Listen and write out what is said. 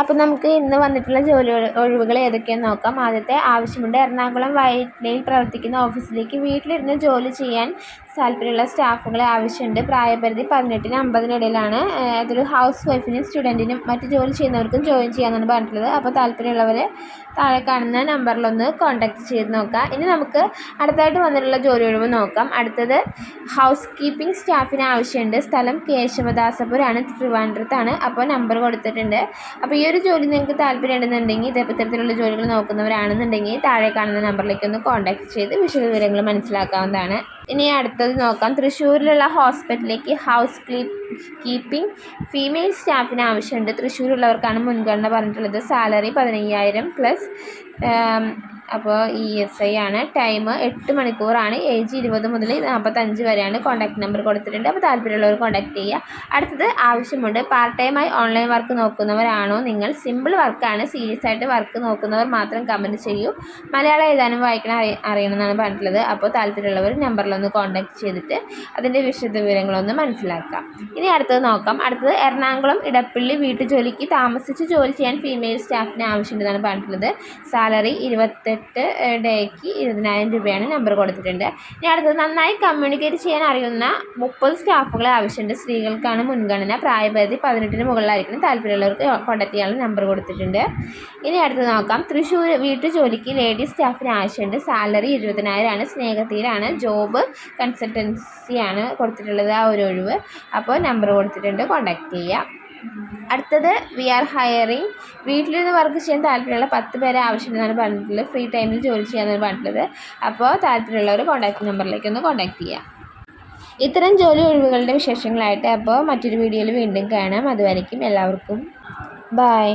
അപ്പോൾ നമുക്ക് ഇന്ന് വന്നിട്ടുള്ള ജോലി ഒഴിവുകൾ ഏതൊക്കെയാണെന്ന് നോക്കാം. ആദ്യത്തെ ആവശ്യമുണ്ട് എറണാകുളം വയറ്റിലയിൽ പ്രവർത്തിക്കുന്ന ഓഫീസിലേക്ക് വീട്ടിലിരുന്ന് ജോലി ചെയ്യാൻ താല്പര്യമുള്ള സ്റ്റാഫുകളെ ആവശ്യമുണ്ട്. പ്രായപരിധി പതിനെട്ടിന് അമ്പതിനിടയിലാണ്. അതൊരു ഹൗസ് വൈഫിനും സ്റ്റുഡന്റിനും മറ്റ് ജോലി ചെയ്യുന്നവർക്കും ജോയിൻ ചെയ്യാമെന്നാണ് പറഞ്ഞിട്ടുള്ളത്. അപ്പോൾ താല്പര്യമുള്ളവർ താഴെ കാണുന്ന നമ്പറിലൊന്ന് കോൺടാക്റ്റ് ചെയ്ത് നോക്കാം. ഇനി നമുക്ക് അടുത്തായിട്ട് വന്നിട്ടുള്ള ജോലി ഒഴിവ് നോക്കാം. അടുത്തത് ഹൗസ് കീപ്പിംഗ് സ്റ്റാഫിന് ആവശ്യമുണ്ട്. സ്ഥലം കേശവദാസപുരാണ് തിരുവനന്തപുരത്താണ്. അപ്പോൾ നമ്പർ കൊടുത്തിട്ടുണ്ട്. അപ്പോൾ ഈ ഒരു ജോലി നിങ്ങൾക്ക് താല്പര്യം ഉണ്ടെന്നുണ്ടെങ്കിൽ ഇതേ ഇത്തരത്തിലുള്ള ജോലികൾ നോക്കുന്നവരാണെന്നുണ്ടെങ്കിൽ താഴെ കാണുന്ന നമ്പറിലേക്ക് ഒന്ന് കോൺടാക്ട് ചെയ്ത് വിശദവിവരങ്ങൾ മനസ്സിലാക്കാവുന്നതാണ്. ഇനി അടുത്തത് നോക്കാം. തൃശ്ശൂരിലുള്ള ഹോസ്പിറ്റലിലേക്ക് ഹൗസ് കീപ്പിംഗ് ഫീമെയിൽ സ്റ്റാഫിന് ആവശ്യമുണ്ട്. തൃശ്ശൂരുള്ളവർക്കാണ് മുൻഗണന പറഞ്ഞിട്ടുള്ളത്. സാലറി പതിനയ്യായിരം പ്ലസ് അപ്പോൾ ഇ എസ് ഐ ആണ്. ടൈം എട്ട് മണിക്കൂറാണ്. ഏജ് ഇരുപത് മുതൽ നാൽപ്പത്തഞ്ച് വരെയാണ് കോൺടാക്ട് നമ്പർ കൊടുത്തിട്ടുണ്ട്. അപ്പോൾ താല്പര്യമുള്ളവർ കോൺടാക്ട് ചെയ്യുക. അടുത്തത് ആവശ്യമുണ്ട്. പാർട്ട് ടൈമായി ഓൺലൈൻ വർക്ക് നോക്കുന്നവരാണോ? നിങ്ങൾ സിമ്പിൾ വർക്കാണ്. സീരിയസ് ആയിട്ട് വർക്ക് നോക്കുന്നവർ മാത്രം കമന്റ് ചെയ്യൂ. മലയാളം എഴുതാനും വായിക്കണം അറിയ അറിയണമെന്നാണ് പറഞ്ഞിട്ടുള്ളത്. അപ്പോൾ താല്പര്യമുള്ളവർ നമ്പറിലൊന്ന് കോൺടാക്ട് ചെയ്തിട്ട് അതിന്റെ വിശദ വിവരങ്ങളൊന്ന് മനസ്സിലാക്കാം. ഇനി അടുത്തത് നോക്കാം. അടുത്തത് എറണാകുളം ഇടപ്പള്ളി വീട്ടുജോലിക്ക് താമസിച്ച് ജോലി ചെയ്യാൻ ഫീമെയിൽ സ്റ്റാഫിന് ആവശ്യമുണ്ടെന്നാണ് പറഞ്ഞിട്ടുള്ളത്. സാലറി ഇരുപത്തെട്ട് ഡേക്ക് ഇരുപതിനായിരം രൂപയാണ് നമ്പർ കൊടുത്തിട്ടുണ്ട്. ഇനി അടുത്തത് നന്നായി കമ്മ്യൂണിക്കേറ്റ് ചെയ്യാൻ അറിയുന്ന മുപ്പത് സ്റ്റാഫുകളെ ആവശ്യമുണ്ട്. സ്ത്രീകൾക്കാണ് മുൻഗണന. പ്രായപരിധി പതിനെട്ടിന് മുകളിലായിരിക്കണം. താല്പര്യമുള്ളവർക്ക് കോൺടാക്ട് ചെയ്യാനുള്ള നമ്പർ കൊടുത്തിട്ടുണ്ട്. ഇനി അടുത്ത് നോക്കാം. തൃശ്ശൂർ വീട്ടു ജോലിക്ക് ലേഡീസ് സ്റ്റാഫിന് ആവശ്യമുണ്ട് സാലറി ഇരുപതിനായിരമാണ് സ്നേഹത്തിലാണ്. ജോബ് കൺസൾട്ടൻസിയാണ് കൊടുത്തിട്ടുള്ളത് ആ ഒരു ഒഴിവ്. അപ്പോൾ നമ്പർ കൊടുത്തിട്ടുണ്ട് കോണ്ടാക്ട് ചെയ്യാം. അടുത്തത് വി ആർ ഹയറിങ് വീട്ടിലിരുന്ന് വർക്ക് ചെയ്യാൻ താല്പര്യമുള്ള പത്ത് പേരെ ആവശ്യമുണ്ടെന്നാണ് പറഞ്ഞിട്ടുള്ളത്. ഫ്രീ ടൈമിൽ ജോലി ചെയ്യാമെന്നാണ് പറഞ്ഞിട്ടുള്ളത്. അപ്പോൾ താല്പര്യമുള്ളവർ കോൺടാക്റ്റ് നമ്പറിലേക്ക് ഒന്ന് കോണ്ടാക്ട് ചെയ്യാം. ഇത്തരം ജോലി ഒഴിവുകളുടെ വിശേഷങ്ങളായിട്ട് അപ്പോൾ മറ്റൊരു വീഡിയോയിൽ വീണ്ടും കാണാം. അതുവരയ്ക്കും എല്ലാവർക്കും. ബായ്